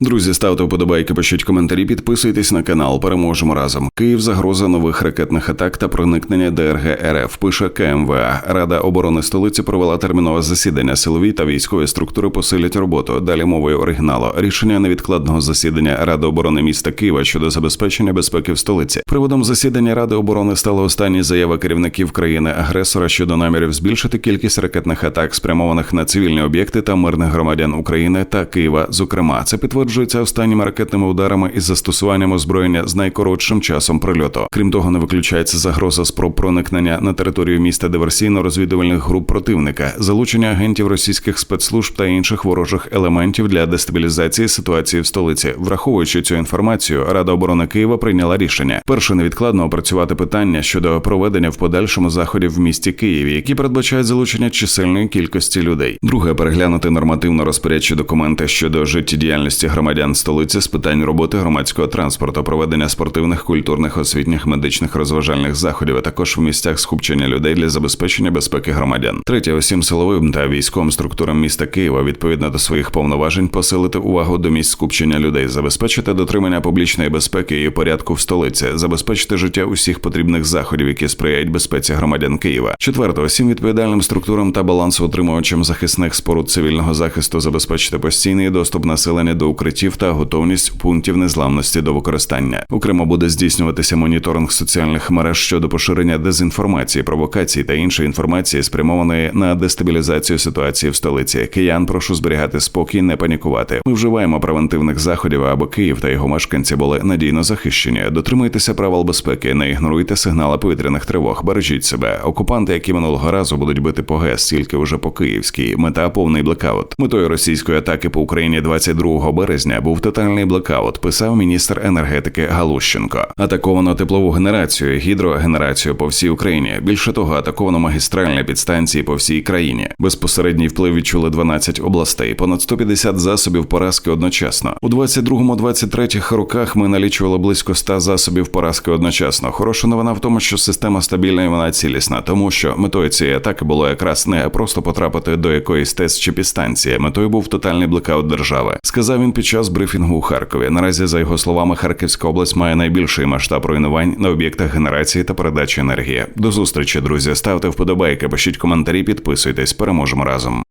Друзі, ставте вподобайки, пишіть коментарі, підписуйтесь на канал. Переможемо разом. Київ загроза нових ракетних атак та проникнення ДРГ РФ. Пише КМВА. Рада оборони столиці провела термінове засідання. Силові та військові структури посилять роботу. Далі мовою оригіналу. Рішення невідкладного засідання Ради оборони міста Києва щодо забезпечення безпеки в столиці. Приводом засідання Ради оборони стала остання заява керівників країни-агресора щодо намірів збільшити кількість ракетних атак, спрямованих на цивільні об'єкти та мирних громадян України та Києва. Зокрема, це підтверджується останніми ракетними ударами із застосуванням озброєння з найкоротшим часом прильоту. Крім того, не виключається загроза спроб проникнення на територію міста диверсійно-розвідувальних груп противника, залучення агентів російських спецслужб та інших ворожих елементів для дестабілізації ситуації в столиці. Враховуючи цю інформацію, Рада оборони Києва прийняла рішення перше невідкладно опрацювати питання щодо проведення в подальшому заходів в місті Києві, які передбачають залучення чисельної кількості людей. Друге переглянути нормативно розпорядчі документи щодо життєдіяльності громадян столиці з питань роботи громадського транспорту, проведення спортивних, культурних, освітніх, медичних, розважальних заходів, а також в місцях скупчення людей для забезпечення безпеки громадян. Третє усім силовим та військовим структурам міста Києва відповідно до своїх повноважень посилити увагу до місць скупчення людей, забезпечити дотримання публічної безпеки і порядку в столиці, забезпечити життя усіх потрібних заходів, які сприяють безпеці громадян Києва. Четверте, усім відповідальним структурам та балансоутримувачам захисних споруд цивільного захисту забезпечити постійний доступ населення до укриттів та готовність пунктів незламності до використання. Окремо буде здійснюватися моніторинг соціальних мереж щодо поширення дезінформації, провокацій та іншої інформації, спрямованої на дестабілізацію ситуації в столиці. Киян прошу зберігати спокій, не панікувати. Ми вживаємо превентивних заходів, аби Київ та його мешканці були надійно захищені. Дотримуйтеся правил безпеки, не ігноруйте сигнали повітряних тривог, бережіть себе. Окупанти, які минулого разу будуть бити по ГЕС, тільки вже по київській. Мета повний блекаут. Метою російської атаки по Україні 22 березня був тотальний блекаут. Писав міністр енергетики Галущенко. Атаковано теплову генерацію, гідрогенерацію по всій Україні. Більше того, атаковано магістральні підстанції по всій країні. Безпосередній вплив відчули 12 областей, понад 150 засобів поразки одночасно. У 22-23 роках ми налічували близько 100 засобів поразки одночасно. Хороша новина в тому, що система стабільна і вона цілісна, тому що метою цієї атаки було якраз не просто потрапити до якоїсь ТЕС чи підстанції. Метою був тотальний блекаут держави. Сказав він час брифінгу у Харкові. Наразі, за його словами, Харківська область має найбільший масштаб руйнувань на об'єктах генерації та передачі енергії. До зустрічі, друзі. Ставте вподобайки, пишіть коментарі, підписуйтесь. Переможемо разом.